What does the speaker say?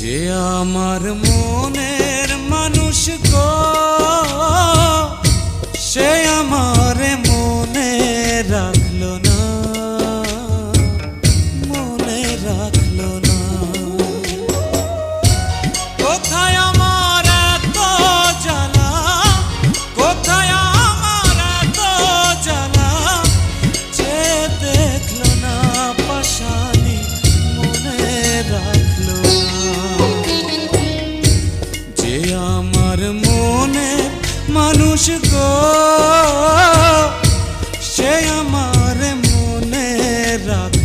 যে আমার মনের মানুষ গো সে আমার মনে রাখল না। মানুষ গো সে আমার মনে রাখ।